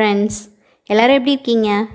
Friends எல்லோரும் எப்படி இருக்கீங்க?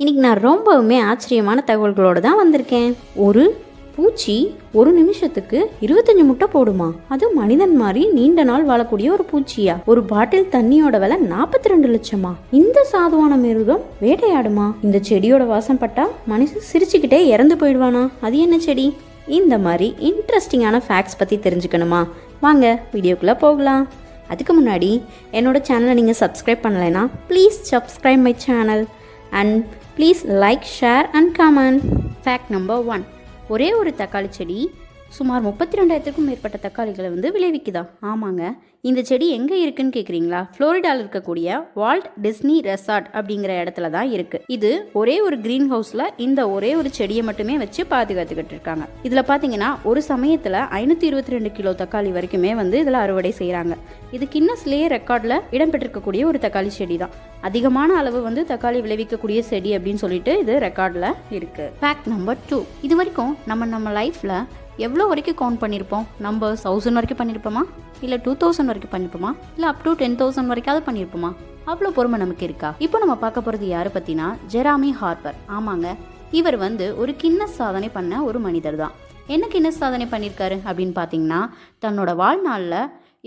இன்றைக்கி நான் ரொம்பவுமே ஆச்சரியமான தகவல்களோடு தான் வந்திருக்கேன். ஒரு பூச்சி ஒரு நிமிஷத்துக்கு இருபத்தஞ்சு முட்டை போடுமா? அது மனிதன் மாதிரி நீண்ட நாள் வாழக்கூடிய ஒரு பூச்சியா? ஒரு பாட்டில் தண்ணியோட விலை நாற்பத்தி ரெண்டு லட்சமா? இந்த சாதுவான மிருகம் வேட்டையாடுமா? இந்த செடியோட வாசம் பட்டா மனுஷன் சிரிச்சுக்கிட்டே இறந்து போயிடுவானா? அது என்ன செடி? இந்த மாதிரி இன்ட்ரெஸ்டிங்கான ஃபேக்ட்ஸ் பற்றி தெரிஞ்சுக்கணுமா? வாங்க வீடியோக்குள்ளே போகலாம். அதுக்கு முன்னாடி என்னோடய சேனலை நீங்கள் சப்ஸ்கிரைப் பண்ணலைன்னா please subscribe my channel and please like share and comment fact number one ஒரே ஒரு தக்காளி செடி சுமார் முப்பத்தி ரெண்டாயிரத்துக்கும் மேற்பட்ட தக்காளிகளை வந்து விளைவிக்குதா? ஆமாங்க. இந்த செடி எங்கே இருக்குன்னு கேட்குறீங்களா ஃப்ளோரிடாவில் இருக்கக்கூடிய வால்ட் டிஸ்னி ரெசார்ட் அப்படிங்கிற இடத்துல தான் இருக்குது இது ஒரே ஒரு க்ரீன் ஹவுஸில் இந்த ஒரே ஒரு செடியை மட்டுமே வச்சு பாதுகாத்துக்கிட்டு இருக்காங்க. இதில் பார்த்தீங்கன்னா ஒரு சமயத்தில் ஐநூற்றி இருபத்தி ரெண்டு கிலோ தக்காளி வரைக்குமே வந்து இதில் அறுவடை செய்கிறாங்க இது கின்னஸ்லேயே ரெக்கார்டில் இடம்பெற்றிருக்கக்கூடிய ஒரு தக்காளி செடி தான். அதிகமான அளவு வந்து தக்காளி விளைவிக்கக்கூடிய செடி அப்படின்னு சொல்லிட்டு இது ரெக்கார்டில் இருக்குது ஃபேக்ட் நம்பர் டூ இது வரைக்கும் நம்ம நம்ம லைஃப்பில் எவ்வளோ வரைக்கும் கவுண்ட் பண்ணியிருப்போம் நம்ம தௌசண்ட் வரைக்கும் பண்ணியிருப்போமா இல்லை டூ தௌசண்ட் வரைக்கும் பண்ணியிருப்போமா இல்லை அப் டு டென் தௌசண்ட் வரைக்காவது பண்ணியிருப்போமா அவ்வளோ பொறுமை நமக்கு இருக்கா? இப்போ நம்ம பார்க்க போகிறது யாரை பற்றினா ஜெராமி ஹார்பர் ஆமாங்க. இவர் வந்து ஒரு கின்னஸ் சாதனை பண்ண ஒரு மனிதர் தான். என்ன கின்னஸ் சாதனை பண்ணியிருக்காரு அப்படின்னு பார்த்தீங்கன்னா தன்னோட வாழ்நாளில்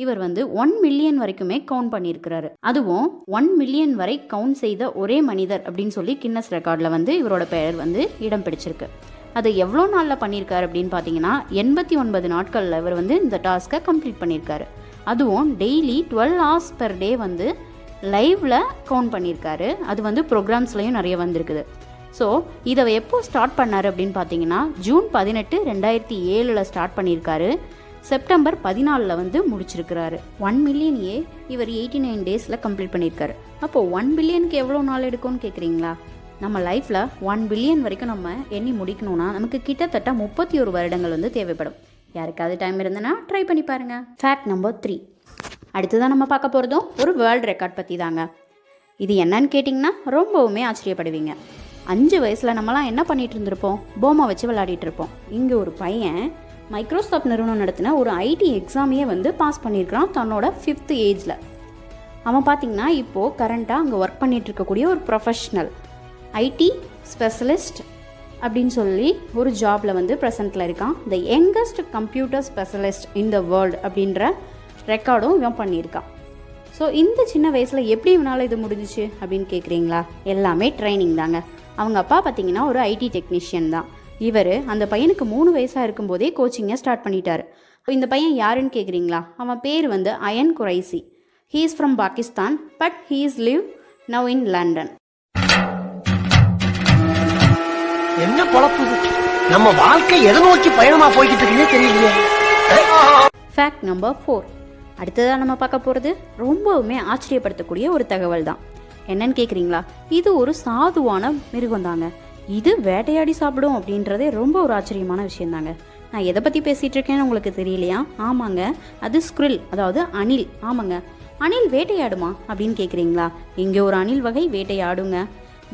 இவர் வந்து ஒன் மில்லியன் வரைக்குமே கவுண்ட் பண்ணியிருக்கிறாரு அதுவும் ஒன் மில்லியன் வரை கவுண்ட் செய்த ஒரே மனிதர் அப்படின்னு சொல்லி கின்னஸ் ரெக்கார்டில் வந்து இவரோட பெயர் வந்து இடம் பிடிச்சிருக்கு. அதை எவ்வளோ நாளில் பண்ணியிருக்காரு அப்படின்னு பார்த்தீங்கன்னா எண்பத்தி ஒன்பது நாட்களில் இவர் வந்து இந்த டாஸ்க்கை கம்ப்ளீட் பண்ணியிருக்காரு. அதுவும் daily twelve hours per day வந்து லைவில் கவுண்ட் பண்ணியிருக்காரு. அது வந்து ப்ரோக்ராம்ஸ்லையும் நிறைய வந்திருக்குது. ஸோ இதை எப்போ ஸ்டார்ட் பண்ணார் அப்படின்னு பார்த்தீங்கன்னா ஜூன் பதினெட்டு ரெண்டாயிரத்தி ஏழில் ஸ்டார்ட் பண்ணியிருக்காரு. செப்டம்பர் பதினாலில் வந்து முடிச்சிருக்கிறாரு. ஒன் மில்லியன் ஏ இவர் எயிட்டி நைன் டேஸில் கம்ப்ளீட் பண்ணியிருக்காரு. அப்போது ஒன் பில்லியனுக்கு எவ்வளோ நாள் எடுக்கும்னு கேட்குறீங்களா நம்ம லைஃப்பில் ஒன் பில்லியன் வரைக்கும் நம்ம எண்ணி முடிக்கணும்னா நமக்கு கிட்டத்தட்ட முப்பத்தி ஒரு வருடங்கள் வந்து தேவைப்படும். யாருக்காவது டைம் இருந்ததுன்னா ட்ரை பண்ணி பாருங்கள் ஃபேக்ட் நம்பர் த்ரீ அடுத்ததான் நம்ம பார்க்க போகிறதும் ஒரு வேர்ல்டு ரெக்கார்ட் பற்றி தாங்க. இது என்னன்னு கேட்டிங்கன்னா ரொம்பவுமே ஆச்சரியப்படுவீங்க. அஞ்சு வயசில் நம்மலாம் என்ன பண்ணிட்டு இருந்திருப்போம்? போமா வச்சு விளையாடிட்டு இருப்போம். இங்கே ஒரு பையன் மைக்ரோசாஃப்ட் நிறுவனம் நடத்தின ஒரு ஐடி எக்ஸாமையே வந்து பாஸ் பண்ணியிருக்கிறான் தன்னோட ஃபிஃப்த் ஏஜில் அவன் பார்த்தீங்கன்னா இப்போது கரண்ட்டாக அங்கே ஒர்க் பண்ணிகிட்டு இருக்கக்கூடிய ஒரு ப்ரொஃபஷ்னல் ஐடி ஸ்பெஷலிஸ்ட் அப்படின்னு சொல்லி ஒரு ஜாபில் வந்து ப்ரெசண்ட்டில் இருக்கான். The youngest computer specialist in the world அப்படின்ற ரெக்கார்டும் இவன் பண்ணியிருக்கான். ஸோ இந்த சின்ன வயசில் எப்படி இவனால் இது முடிஞ்சிச்சு அப்படின்னு கேட்குறீங்களா எல்லாமே ட்ரைனிங் தாங்க. அவங்க அப்பா பார்த்தீங்கன்னா ஒரு ஐடி டெக்னீஷியன் தான். இவர் அந்த பையனுக்கு மூணு வயசாக இருக்கும்போதே கோச்சிங்கை ஸ்டார்ட் பண்ணிட்டாரு. இந்த பையன் யாருன்னு கேட்குறீங்களா அவன் பேர் வந்து Ayan Qureshi he is from Pakistan but he is live now in London என்ன பொழப்பு? நம்ம வாழ்க்கை எதை நோக்கி பயணமா போய்கிட்டு இருக்குன்னே தெரியலையே ஃபேக்ட் நம்பர் ஃபோர் அடுத்ததாக நம்ம பார்க்க போகிறது ரொம்பவுமே ஆச்சரியப்படுத்தக்கூடிய ஒரு தகவல் தான். என்னன்னு கேட்குறீங்களா இது ஒரு சாதுவான மிருகம் தாங்க. இது வேட்டையாடி சாப்பிடும் அப்படின்றதே ரொம்ப ஒரு ஆச்சரியமான விஷயந்தாங்க நான் எதை பற்றி பேசிகிட்டு இருக்கேன்னு உங்களுக்கு தெரியலையா? ஆமாங்க. அது ஸ்க்ரில் அதாவது அணில். ஆமாங்க. அணில் வேட்டையாடுமா அப்படின்னு கேட்குறீங்களா இங்கே ஒரு அணில் வகை வேட்டையாடுங்க.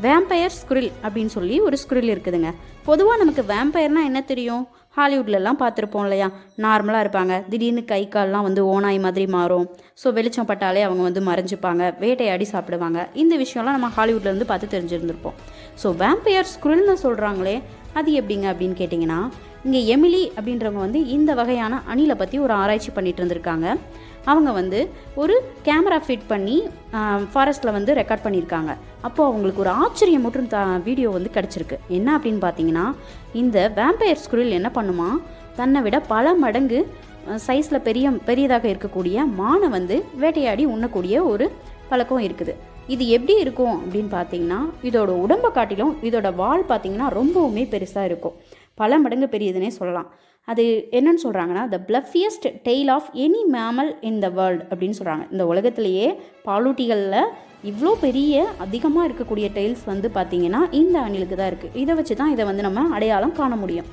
வேம்பயர் ஸ்குரில் அப்படின்னு சொல்லி ஒரு ஸ்குரில் இருக்குதுங்க. பொதுவாக நமக்கு வேம்பயர்னால் என்ன தெரியும்? ஹாலிவுட்லலாம் பார்த்துருப்போம் இல்லையா? நார்மலாக இருப்பாங்க. திடீர்னு கை கால்லாம் வந்து ஓனாய் மாதிரி மாறும். ஸோ வெளிச்சம் பட்டாலே அவங்க வந்து மறைஞ்சிப்பாங்க. வேட்டையாடி சாப்பிடுவாங்க. இந்த விஷயம்லாம் நம்ம ஹாலிவுட்லருந்து பார்த்து தெரிஞ்சிருந்திருப்போம். ஸோ வேம்பயர் ஸ்குரில்னு சொல்கிறாங்களே அது எப்படிங்க அப்படின்னு கேட்டிங்கன்னா இங்கே எமிலி அப்படின்றவங்க வந்து இந்த வகையான அணிலை பற்றி ஒரு ஆராய்ச்சி பண்ணிட்டு இருந்திருக்காங்க. அவங்க வந்து ஒரு கேமரா ஃபிட் பண்ணி ஃபாரஸ்ட்டில் வந்து ரெக்கார்ட் பண்ணியிருக்காங்க. அப்போது அவங்களுக்கு ஒரு ஆச்சரியம் மற்றும் த வீடியோ வந்து கிடச்சிருக்கு. என்ன அப்படின்னு பார்த்தீங்கன்னா இந்த வேம்பயர் ஸ்குரில் என்ன பண்ணுமா? தன்னை விட பல மடங்கு சைஸில் பெரிய பெரியதாக இருக்கக்கூடிய மானை வந்து வேட்டையாடி உண்ணக்கூடிய ஒரு பழக்கம் இருக்குது. இது எப்படி இருக்கும் அப்படின்னு பார்த்தீங்கன்னா இதோட உடம்பை காட்டிலும் இதோட வால் பார்த்தீங்கன்னா ரொம்பவுமே பெருசாக இருக்கும். பல மடங்கு பெரியதுன்னே சொல்லலாம். அது என்னன்னு சொல்கிறாங்கன்னா the fluffiest tail of any mammal in the world அப்படின்னு சொல்கிறாங்க இந்த உலகத்திலேயே பாலூட்டிகளில் இவ்வளோ பெரிய அதிகமாக இருக்கக்கூடிய டெய்ல்ஸ் வந்து பார்த்திங்கன்னா இந்த அணிலுக்கு தான் இருக்குது இதை வச்சு தான் இதை வந்து நம்ம அடையாளம் காண முடியும்.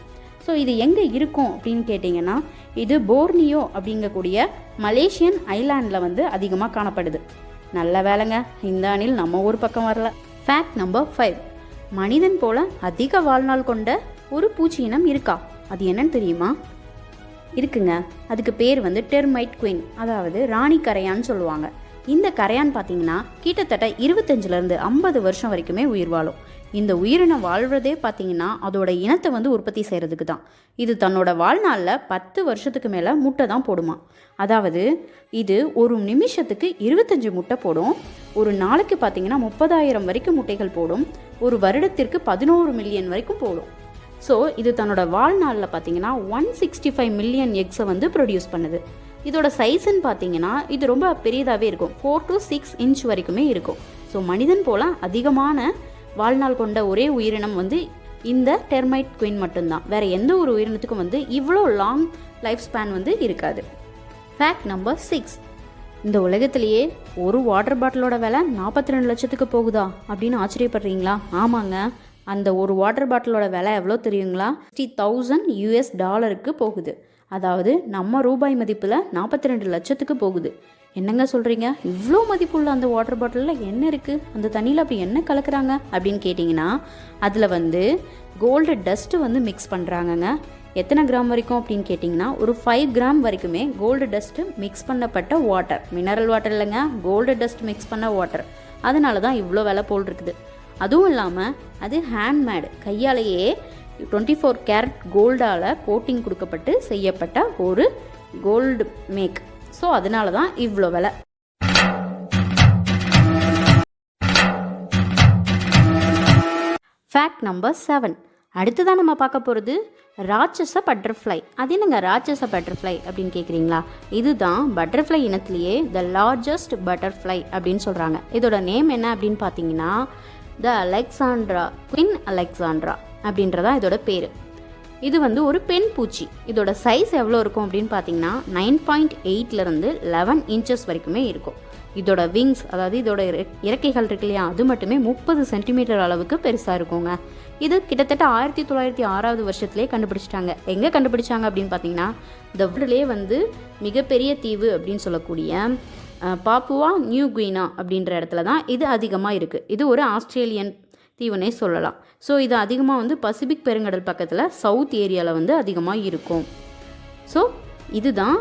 ஸோ இது எங்கே இருக்கும் அப்படின்னு கேட்டிங்கன்னா இது போர்னியோ அப்படிங்கக்கூடிய மலேசியன் ஐலாண்டில் வந்து அதிகமாக காணப்படுது. நல்ல வேலைங்க. இந்த அணில் நம்ம ஊர் பக்கம் வரல. ஃபேக்ட் நம்பர் ஃபைவ் மனிதன் போல அதிக வாழ்நாள் கொண்ட ஒரு பூச்சி இனம் இருக்கா? அது என்னன்னு தெரியுமா? இருக்குங்க. அதுக்கு பேர் வந்து டெர்மைட் குயின் அதாவது ராணி கரையான்னு சொல்லுவாங்க. இந்த கரையான் பார்த்தீங்கன்னா கிட்டத்தட்ட இருபத்தஞ்சிலேருந்து ஐம்பது வருஷம் வரைக்குமே உயிர் வாழும். இந்த உயிரினம் வாழ்வதே பார்த்தீங்கன்னா அதோட இனத்தை வந்து உற்பத்தி செய்கிறதுக்கு தான் இது தன்னோட வாழ்நாளில் பத்து வருஷத்துக்கு மேலே முட்டை தான் போடுமா. அதாவது இது ஒரு நிமிஷத்துக்கு இருபத்தஞ்சு முட்டை போடும். ஒரு நாளைக்கு பார்த்தீங்கன்னா முப்பதாயிரம் வரைக்கும் முட்டைகள் போடும். ஒரு வருடத்திற்கு பதினோரு மில்லியன் வரைக்கும் போடும். ஸோ இது தன்னோட வாழ்நாளில் பார்த்தீங்கன்னா ஒன் சிக்ஸ்டி ஃபைவ் மில்லியன் எக்ஸை வந்து ப்ரொடியூஸ் பண்ணுது. இதோட சைஸ்ன்னு பார்த்தீங்கன்னா இது ரொம்ப பெரியதாகவே இருக்கும். ஃபோர் டு சிக்ஸ் இன்ச் வரைக்குமே இருக்கும். ஸோ மனிதன் போல் அதிகமான வாழ்நாள் கொண்ட ஒரே உயிரினம் வந்து இந்த டெர்மைட் குயின் மட்டும்தான். வேற எந்த ஒரு உயிரினத்துக்கும் வந்து இவ்வளோ லாங் லைஃப் ஸ்பேன் வந்து இருக்காது. ஃபேக்ட் நம்பர் சிக்ஸ் இந்த உலகத்திலேயே ஒரு வாட்டர் பாட்டிலோட விலை நாற்பத்தி ரெண்டு லட்சத்துக்கு போகுதா அப்படின்னு ஆச்சரியப்படுறீங்களா? ஆமாங்க. அந்த ஒரு வாட்டர் பாட்டிலோட விலை எவ்வளோ தெரியுங்களா? சிக்ஸ்டி தௌசண்ட் யூஎஸ் டாலருக்கு போகுது. அதாவது நம்ம ரூபாய் மதிப்பில் நாற்பத்தி ரெண்டு லட்சத்துக்கு போகுது. என்னங்க சொல்கிறீங்க இவ்வளோ மதிப்புள்ள அந்த வாட்டர் பாட்டிலில் என்ன இருக்குது அந்த தண்ணியில் அப்படி என்ன கலக்குறாங்க? அப்படின்னு கேட்டிங்கன்னா அதில் வந்து கோல்டு டஸ்ட்டு வந்து மிக்ஸ் பண்ணுறாங்கங்க எத்தனை கிராம் வரைக்கும் அப்படின்னு கேட்டிங்கன்னா ஒரு ஃபைவ் கிராம் வரைக்குமே கோல்டு டஸ்ட்டு மிக்ஸ் பண்ணப்பட்ட வாட்டர் மினரல் வாட்டர் இல்லைங்க கோல்டு டஸ்ட் மிக்ஸ் பண்ண வாட்டர் அதனால தான் இவ்வளோ விலை போல் இருக்குது. அதுவும் இல்லாமல் அது ஹேண்ட்மேடு கையாலேயே டுவெண்ட்டி ஃபோர் கேரட் கோல்டால் கோட்டிங் கொடுக்கப்பட்டு செய்யப்பட்ட ஒரு கோல்டு மேக் ஸோ அதனால தான் இவ்வளோ விலை. ஃபேக்ட் நம்பர் செவன் அடுத்ததான் நம்ம பார்க்க போகிறது ராட்சச பட்டர்ஃப்ளை அது என்னங்க ராட்சச பட்டர்ஃப்ளை அப்படின்னு கேட்குறீங்களா இதுதான் பட்டர்ஃப்ளை இனத்திலேயே த லார்ஜஸ்ட் பட்டர்ஃப்ளை அப்படின்னு சொல்கிறாங்க இதோட நேம் என்ன அப்படின்னு பார்த்தீங்கன்னா த அலெக்சாண்ட்ரா குயின் அலெக்சாண்ட்ரா அப்படின்றதா இதோட பேர். இது வந்து ஒரு பெண் பூச்சி. இதோட சைஸ் எவ்வளோ இருக்கும் அப்படின்னு பார்த்தீங்கன்னா நைன் பாயிண்ட் எயிட்லேருந்து லெவன் இன்ச்சஸ் வரைக்குமே இருக்கும். இதோட விங்ஸ் அதாவது இதோட இறக்கைகள் இருக்கு இல்லையா அது மட்டுமே முப்பது சென்டிமீட்டர் அளவுக்கு பெருசாக இருக்குங்க. இது கிட்டத்தட்ட ஆயிரத்தி தொள்ளாயிரத்தி ஆறாவது வருஷத்துலேயே கண்டுபிடிச்சிட்டாங்க. எங்கே கண்டுபிடிச்சாங்க அப்படின்னு பார்த்தீங்கன்னா இந்த வேர்ல்டுலேயே வந்து மிகப்பெரிய தீவு அப்படின்னு சொல்லக்கூடிய பாப்புவா நியூ குயினா அப்படின்ற இடத்துல தான் இது அதிகமாக இருக்குது இது ஒரு ஆஸ்திரேலியன் தீவுனே சொல்லலாம். ஸோ இது அதிகமாக வந்து பசிபிக் பெருங்கடல் பக்கத்தில் சவுத் ஏரியாவில் வந்து அதிகமாக இருக்கும். ஸோ இதுதான்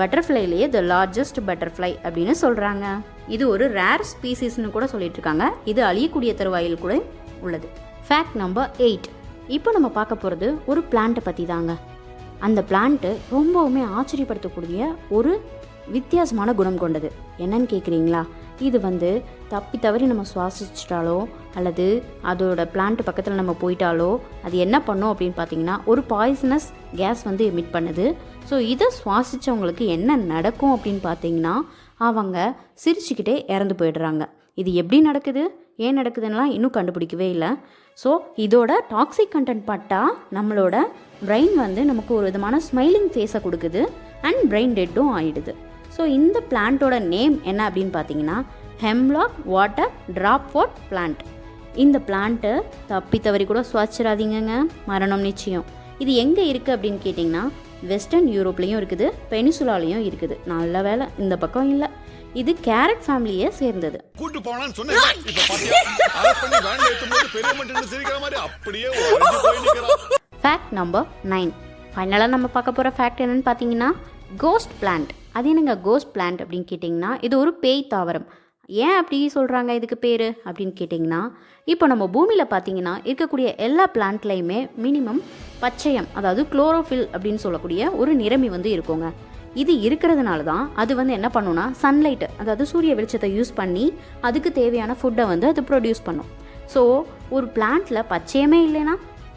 பட்டர்ஃப்ளைலேயே த லார்ஜஸ்ட் பட்டர்ஃப்ளை அப்படின்னு சொல்கிறாங்க இது ஒரு ரேர் ஸ்பீசிஸ்னு கூட சொல்லிட்டு இருக்காங்க இது அழியக்கூடிய தருவாயில் கூட உள்ளது. ஃபேக்ட் நம்பர் எயிட் இப்போ நம்ம பார்க்க போகிறது ஒரு பிளான்ட்டை பற்றி தாங்க அந்த பிளான்ட்டு ரொம்பவுமே ஆச்சரியப்படுத்தக்கூடிய ஒரு வித்தியாசமான குணம் கொண்டது. என்னன்னு கேட்குறீங்களா இது வந்து தப்பி தவறி நம்ம சுவாசிச்சிட்டாலோ அல்லது அதோட பிளான்ட் பக்கத்தில் நம்ம போயிட்டாலோ அது என்ன பண்ணும் அப்படின்னு பார்த்தீங்கன்னா ஒரு பாய்சனஸ் கேஸ் வந்து எமிட் பண்ணுது. ஸோ இதை சுவாசித்தவங்களுக்கு என்ன நடக்கும் அப்படின்னு பார்த்தீங்கன்னா அவங்க சிரிச்சுக்கிட்டே இறந்து போயிடுறாங்க. இது எப்படி நடக்குது? ஏன் நடக்குதுன்னெலாம் இன்னும் கண்டுபிடிக்கவே இல்லை. ஸோ இதோட டாக்ஸிக் கண்டென்ட் பட்டால் நம்மளோட பிரெயின் வந்து நமக்கு ஒரு விதமான ஸ்மைலிங் ஃபேஸை கொடுக்குது அண்ட் பிரெயின் டெட்டும் ஆகிடுது ஸோ இந்த பிளான்ட்டோட நேம் என்ன அப்படின்னு பார்த்தீங்கன்னா hemlock water dropwort plant இந்த பிளான்ட்டு தப்பி தவறி கூட சுவாச்சிடாதீங்கங்க மரணம் நிச்சயம். இது எங்கே இருக்குது அப்படின்னு கேட்டிங்கன்னா வெஸ்டர்ன் யூரோப்லேயும் இருக்குது பெனிசுலாலையும் இருக்குது. நல்ல வேலை இந்த பக்கம் இல்லை. இது கேரட் ஃபேமிலியை சேர்ந்தது. கூட்டு போனான்னு சொன்னேன். ஃபேக்ட் நம்பர் நைன் ஃபைனலாக நம்ம பார்க்க போகிற ஃபேக்ட் என்னன்னு பார்த்தீங்கன்னா கோஸ்ட் பிளான்ட் அது என்னங்க கோஸ்ட் பிளான்ட் அப்படின்னு கேட்டிங்கன்னா இது ஒரு பேய் தாவரம். ஏன் அப்படி சொல்கிறாங்க இதுக்கு பேர் அப்படின்னு கேட்டிங்கன்னா இப்போ நம்ம பூமியில் பார்த்தீங்கன்னா இருக்கக்கூடிய எல்லா பிளான்ட்லேயுமே மினிமம் பச்சையம் அதாவது குளோரோஃபில் அப்படின்னு சொல்லக்கூடிய ஒரு நிறமி வந்து இருக்குங்க. இது இருக்கிறதுனால தான் அது வந்து என்ன பண்ணுன்னா சன்லைட் அதாவது சூரிய வெளிச்சத்தை யூஸ் பண்ணி அதுக்கு தேவையான ஃபுட்டை வந்து அது ப்ரொடியூஸ் பண்ணும். ஸோ ஒரு பிளான்ட்டில் பச்சையமே இல்லைன்னா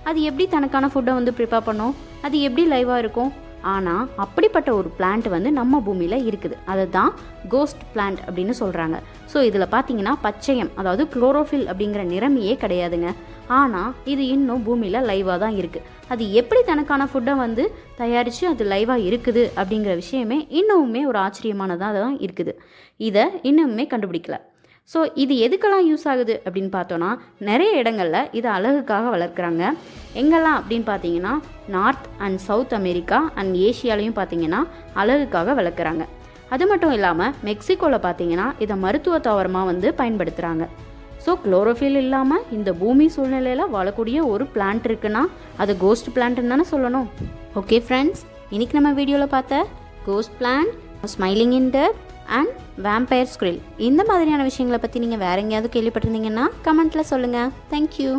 அது எப்படி தனக்கான ஃபுட்டை வந்து ப்ரிப்பேர் பண்ணும்? அது எப்படி லைவாக இருக்கும்? ஆனால் அப்படிப்பட்ட ஒரு பிளான்ட் வந்து நம்ம பூமியில் இருக்குது. அதை தான் கோஸ்ட் பிளான்ட் அப்படின்னு சொல்கிறாங்க ஸோ இதில் பார்த்தீங்கன்னா பச்சையம் அதாவது குளோரோஃபில் அப்படிங்கிற நிறமையே கிடையாதுங்க. ஆனால் இது இன்னும் பூமியில் லைவாக தான் இருக்குது அது எப்படி தனக்கான ஃபுட்டை வந்து தயாரித்து அது லைவாக இருக்குது அப்படிங்கிற விஷயமே இன்னமுமே ஒரு ஆச்சரியமானதாக தான் இருக்குது. இதை இன்னுமே கண்டுபிடிக்கல. ஸோ இது எதுக்கெல்லாம் யூஸ் ஆகுது அப்படின்னு பார்த்தோன்னா நிறைய இடங்களில் இது அழகுக்காக வளர்க்குறாங்க. எங்கெல்லாம் அப்படின்னு பார்த்தீங்கன்னா North and South America and ஏஷியாலையும் பார்த்தீங்கன்னா அழகுக்காக வளர்க்குறாங்க. அது மட்டும் இல்லாமல் மெக்சிகோவில் பார்த்தீங்கன்னா இதை மருத்துவ தாவரமாக வந்து பயன்படுத்துகிறாங்க ஸோ குளோரோஃபில் இல்லாமல் இந்த பூமி சூழ்நிலையில் வாழக்கூடிய ஒரு பிளான்ட் இருக்குன்னா அது கோஸ்ட் பிளான்ட்னு தானே சொல்லணும். ஓகே ஃப்ரெண்ட்ஸ் இன்றைக்கி நம்ம வீடியோவில் பார்த்த ghost plant smiling in death and vampire squirrel இந்த மாதிரியான விஷயங்களை பற்றி நீங்கள் வேற எங்கேயாவது கேள்விப்பட்டிருந்தீங்கன்னா கமெண்ட்டில் சொல்லுங்கள் தேங்க்யூ